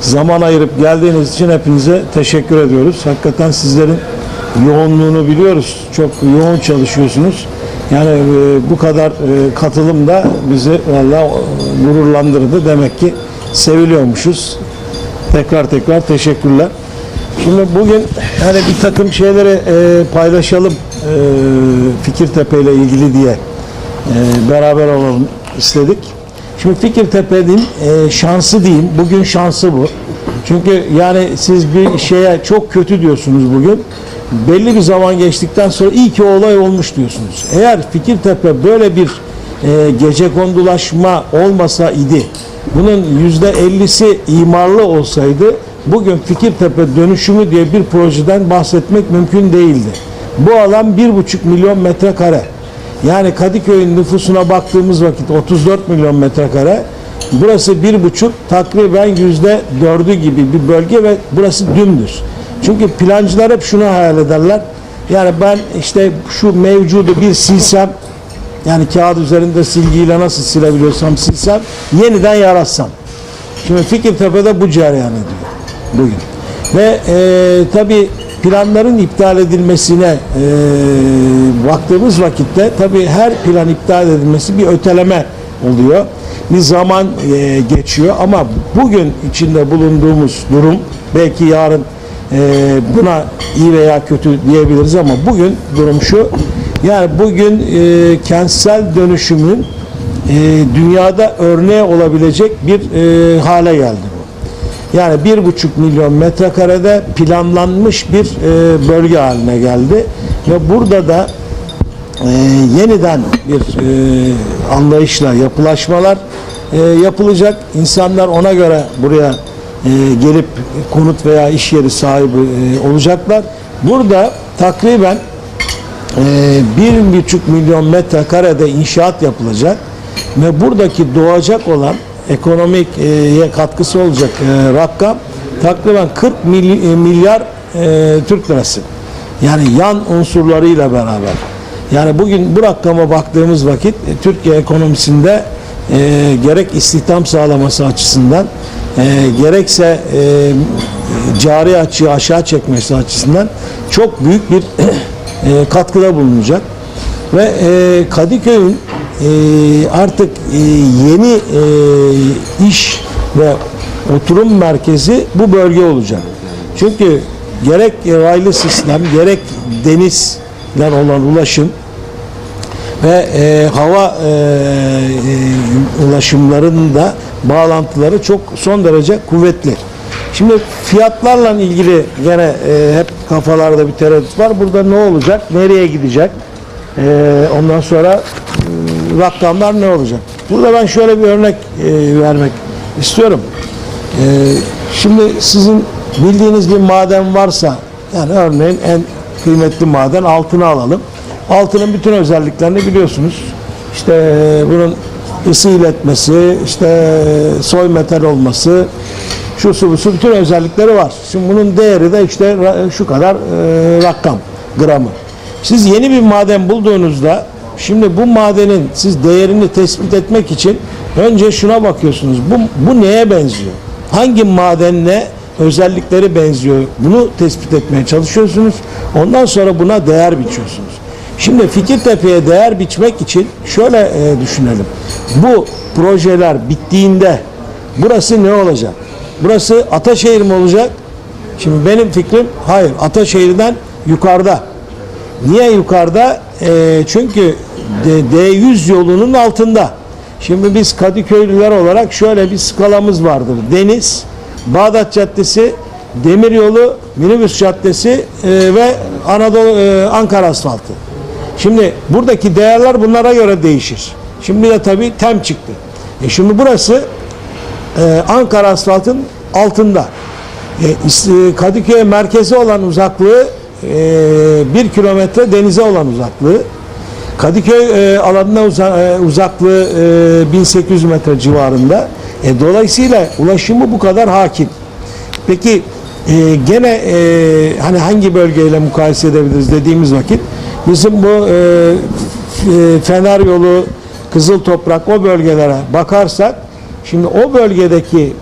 zaman ayırıp geldiğiniz için hepinize teşekkür ediyoruz. Hakikaten sizlerin yoğunluğunu biliyoruz. Çok yoğun çalışıyorsunuz. Yani e, bu kadar e, katılım da bizi vallahi e, gururlandırdı. Demek ki seviliyormuşuz. Tekrar tekrar teşekkürler. Şimdi bugün hani bir takım şeyleri e, paylaşalım e, Fikirtepe ile ilgili diye beraber olalım istedik. Şimdi Fikirtepe'nin e, şansı diyeyim. Bugün şansı bu. Çünkü yani siz bir şeye çok kötü diyorsunuz bugün. Belli bir zaman geçtikten sonra iyi ki olay olmuş diyorsunuz. Eğer Fikirtepe böyle bir e, gece kondulaşma olmasa idi, bunun yüzde ellisi imarlı olsaydı bugün Fikirtepe dönüşümü diye bir projeden bahsetmek mümkün değildi. Bu alan bir buçuk milyon metrekare. Yani Kadıköy'ün nüfusuna baktığımız vakit 34 milyon metrekare. Burası bir buçuk takriben yüzde dördü gibi bir bölge ve burası dümdüz. Çünkü plancılar hep şunu hayal ederler. Yani ben işte şu mevcudu bir silsem yani kağıt üzerinde silgiyle nasıl silebiliyorsam silsem yeniden yaratsam. Şimdi Fikirtepe'de bu cereyan ediyor bugün. Ve e, tabi planların iptal edilmesine e, baktığımız vakitte tabi her plan iptal edilmesi bir öteleme oluyor. Bir zaman e, geçiyor ama bugün içinde bulunduğumuz durum belki yarın e, buna iyi veya kötü diyebiliriz ama bugün durum şu. Yani bugün e, kentsel dönüşümün e, dünyada örneği olabilecek bir e, hale geldi. Yani bir buçuk milyon metrekarede planlanmış bir e, bölge haline geldi ve burada da e, yeniden bir e, anlayışla yapılaşmalar e, yapılacak. İnsanlar ona göre buraya e, gelip konut veya iş yeri sahibi e, olacaklar. Burada takriben e, bir buçuk milyon metrekarede inşaat yapılacak ve buradaki doğacak olan ekonomik katkısı olacak e, rakam takriben 40 mily- e, milyar e, Türk lirası. Yani yan unsurlarıyla beraber. Yani bugün bu rakama baktığımız vakit e, Türkiye ekonomisinde e, gerek istihdam sağlaması açısından e, gerekse e, cari açığı aşağı çekmesi açısından çok büyük bir e, katkıda bulunacak. Ve e, Kadıköy'ün artık e, yeni e, iş ve oturum merkezi bu bölge olacak. Çünkü gerek raylı sistem gerek denizler olan ulaşım ve e, hava e, e, ulaşımlarının da bağlantıları çok son derece kuvvetli. Şimdi fiyatlarla ilgili gene e, hep kafalarda bir tereddüt var. Burada ne olacak? Nereye gidecek? E, ondan sonra e, rakamlar ne olacak? Burada ben şöyle bir örnek e, vermek istiyorum. E, şimdi sizin bildiğiniz bir maden varsa yani örneğin en kıymetli maden altını alalım. Altının bütün özelliklerini biliyorsunuz. İşte e, bunun ısı iletmesi, işte e, soy metal olması, şu su su bütün özellikleri var. Şimdi bunun değeri de işte şu kadar e, rakam, gramı. Siz yeni bir maden bulduğunuzda şimdi bu madenin siz değerini tespit etmek için önce şuna bakıyorsunuz. Bu, bu neye benziyor? Hangi madenle özellikleri benziyor? Bunu tespit etmeye çalışıyorsunuz. Ondan sonra buna değer biçiyorsunuz. Şimdi Fikirtepe'ye değer biçmek için şöyle e, düşünelim. Bu projeler bittiğinde burası ne olacak? Burası Ataşehir mi olacak? Şimdi benim fikrim hayır. Ataşehir'den yukarıda. Niye yukarıda? E, çünkü D100 yolunun altında. Şimdi biz Kadıköylüler olarak şöyle bir skalamız vardır. Deniz, Bağdat Caddesi, Demiryolu, Minibüs Caddesi e, ve Anadolu e, Ankara asfaltı. Şimdi buradaki değerler bunlara göre değişir. Şimdi de tabii tem çıktı. E şimdi burası e, Ankara asfaltın altında. E, e, Kadıköy merkezi olan uzaklığı e, bir kilometre denize olan uzaklığı. Kadıköy e, alanına uza- e, uzaklığı e, 1800 metre civarında. E, dolayısıyla ulaşımı bu kadar hakim. Peki e, gene e, hani hangi bölgeyle mukayese edebiliriz dediğimiz vakit bizim bu e, e, Fener yolu, Kızıl Toprak o bölgelere bakarsak Şimdi o bölgedeki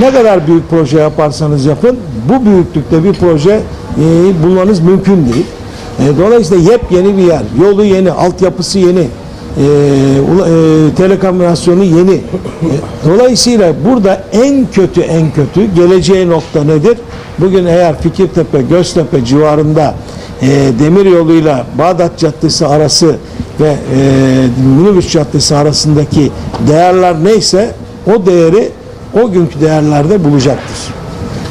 ne kadar büyük proje yaparsanız yapın bu büyüklükte bir proje e, bulmanız mümkün değil. E, dolayısıyla yepyeni bir yer. Yolu yeni, altyapısı yeni, e, e, telekomünikasyonu yeni. E, dolayısıyla burada en kötü en kötü geleceği nokta nedir? Bugün eğer Fikirtepe, Göztepe civarında e, demir yoluyla Bağdat Caddesi arası ve e, minibüs caddesi arasındaki değerler neyse o değeri o günkü değerlerde bulacaktır.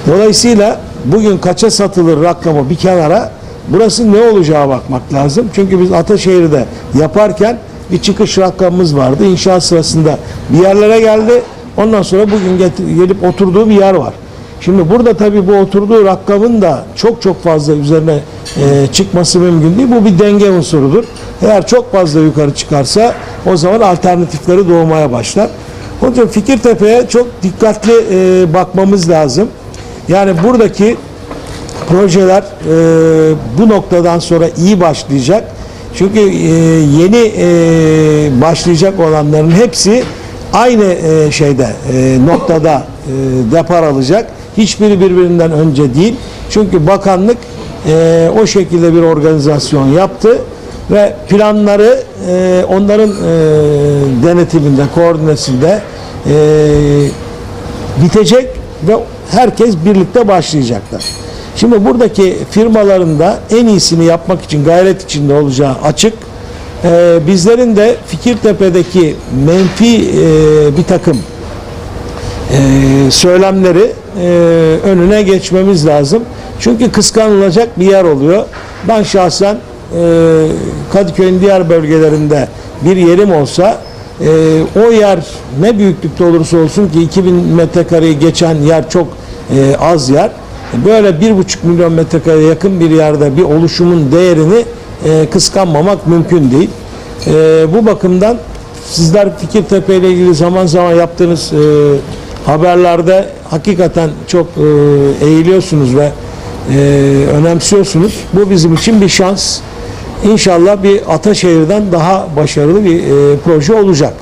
Dolayısıyla bugün kaça satılır rakamı bir kenara burası ne olacağı bakmak lazım. Çünkü biz Ataşehir'de yaparken bir çıkış rakamımız vardı. İnşaat sırasında bir yerlere geldi. Ondan sonra bugün gelip oturduğu bir yer var. Şimdi burada tabii bu oturduğu rakamın da çok çok fazla üzerine e, çıkması mümkün değil. Bu bir denge unsurudur. Eğer çok fazla yukarı çıkarsa o zaman alternatifleri doğmaya başlar. Onun için Fikirtepe'ye çok dikkatli e, bakmamız lazım. Yani buradaki projeler e, bu noktadan sonra iyi başlayacak. Çünkü e, yeni e, başlayacak olanların hepsi aynı e, şeyde e, noktada e, depar alacak. Hiçbiri birbirinden önce değil. Çünkü bakanlık e, o şekilde bir organizasyon yaptı ve planları e, onların e, denetiminde, koordinesinde e, bitecek ve herkes birlikte başlayacaklar. Şimdi buradaki firmaların da en iyisini yapmak için gayret içinde olacağı açık. Ee, bizlerin de Fikirtepe'deki menfi e, bir takım e, söylemleri e, önüne geçmemiz lazım. Çünkü kıskanılacak bir yer oluyor. Ben şahsen e, Kadıköy'ün diğer bölgelerinde bir yerim olsa e, o yer ne büyüklükte olursa olsun ki 2000 metrekareyi geçen yer çok e, az yer. Böyle bir buçuk milyon metrekareye yakın bir yerde bir oluşumun değerini e, kıskanmamak mümkün değil. E, bu bakımdan sizler Fikirtepe ile ilgili zaman zaman yaptığınız e, haberlerde hakikaten çok e, eğiliyorsunuz ve e, önemsiyorsunuz. Bu bizim için bir şans. İnşallah bir Ataşehir'den daha başarılı bir e, proje olacak.